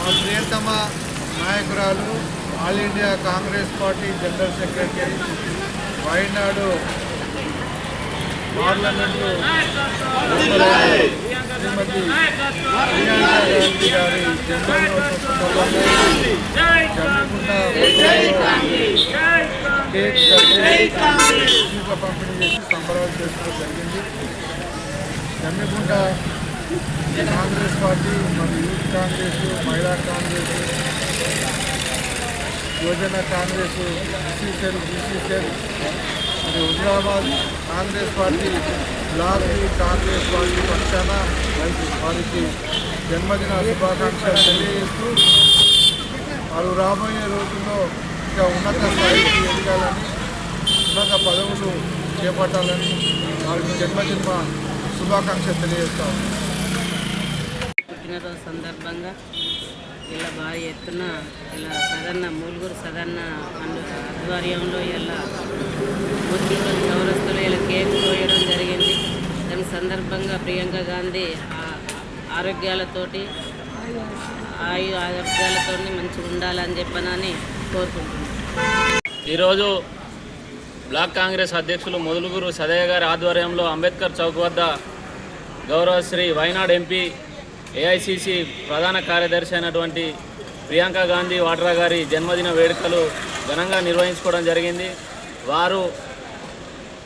మా ప్రియతమ నాయకురాలు All India Congress party general secretary Wayanad parliament Shrimati Priyanka Gandhi గారి జన్మదినోత్సవ పంపిణీ చేసి సంబరాలు చేసుకోవడం జరిగింది. జమ్మికుంట కాంగ్రెస్ పార్టీ మరియు కాంగ్రెస్ మహిళా కాంగ్రెస్ యువజన కాంగ్రెస్ బీసీసీఎల్ బీసీసీఎల్ మరియు Huzurabad Congress party block Congress party పక్షాన వారికి జన్మదిన శుభాకాంక్షలు తెలియజేస్తూ వారు రాబోయే రోజుల్లో ఇంకా ఉన్నత స్థాయికి ఎదగాలని ఉన్నత పదవులు చేపట్టాలని వారికి జన్మదిన శుభాకాంక్షలు తెలియజేస్తాం పుట్టినరోజు సందర్భంగా ఇలా భారీ ఎత్తున ఇలా సదన్న మూలుగురు సదన్న ఆధ్వర్యంలో ఇలా ముస్లింలు చౌరస్తులు ఇలా కేక్ కోయడం జరిగింది. దాని సందర్భంగా ప్రియాంక గాంధీ ఆ- ఆరోగ్యాలతోటి ఆయు ఆరోగ్యాలతో మంచిగా ఉండాలని చెప్పనని కోరుకుంటున్నాను ఈరోజు బ్లాక్ కాంగ్రెస్ అధ్యక్షులు మొదలుగురు సదయ్య గారి ఆధ్వర్యంలో అంబేద్కర్ చౌక్ వద్ద గౌరవశ్రీ వైనాడ్ ఎంపీ ఏఐసిసి ప్రధాన కార్యదర్శి అయినటువంటి ప్రియాంక గాంధీ వాడ్రా గారి జన్మదిన వేడుకలు ఘనంగా నిర్వహించుకోవడం జరిగింది. వారు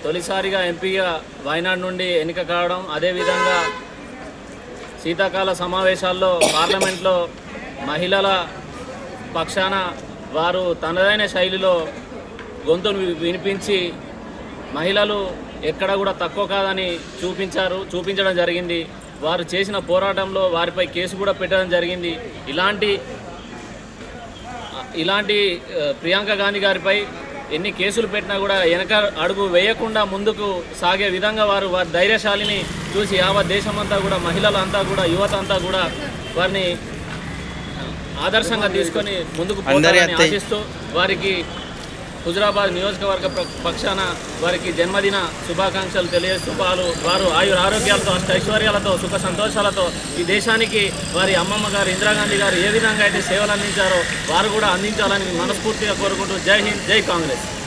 తొలిసారిగా ఎంపీగా వైనాడ్ నుండి ఎన్నిక కావడం అదేవిధంగా శీతాకాల సమావేశాల్లో పార్లమెంట్లో మహిళల పక్షాన వారు తనదైన శైలిలో గొంతును వి- వినిపించి మహిళలు ఎక్కడ కూడా తక్కువ కాదని చూపించారు చూపించడం జరిగింది. వారు చేసిన పోరాటంలో వారిపై కేసు కూడా పెట్టడం జరిగింది. ఇలాంటి ఇలాంటి ప్రియాంక గాంధీ గారిపై ఎన్ని కేసులు పెట్టినా కూడా వెనక అడుగు వేయకుండా ముందుకు సాగే విధంగా వారు వారి ధైర్యశాలిని చూసి యావత్ దేశమంతా కూడా మహిళలంతా కూడా యువత అంతా కూడా వారిని ఆదర్శంగా తీసుకొని ముందుకు ఆశిస్తూ వారికి హుజరాబాద్ నియోజకవర్గ పక్షాన వారికి జన్మదిన శుభాకాంక్షలు తెలియజేస్తూ వారు వారు ఆయుర ఆరోగ్యాలతో ఐశ్వర్యాలతో సుఖ సంతోషాలతో ఈ దేశానికి వారి అమ్మమ్మ గారు ఇందిరాగాంధీ గారు ఏ విధంగా అయితే సేవలు అందించారో వారు కూడా అందించాలని మనస్ఫూర్తిగా కోరుకుంటూ జై హింద్ జై కాంగ్రెస్.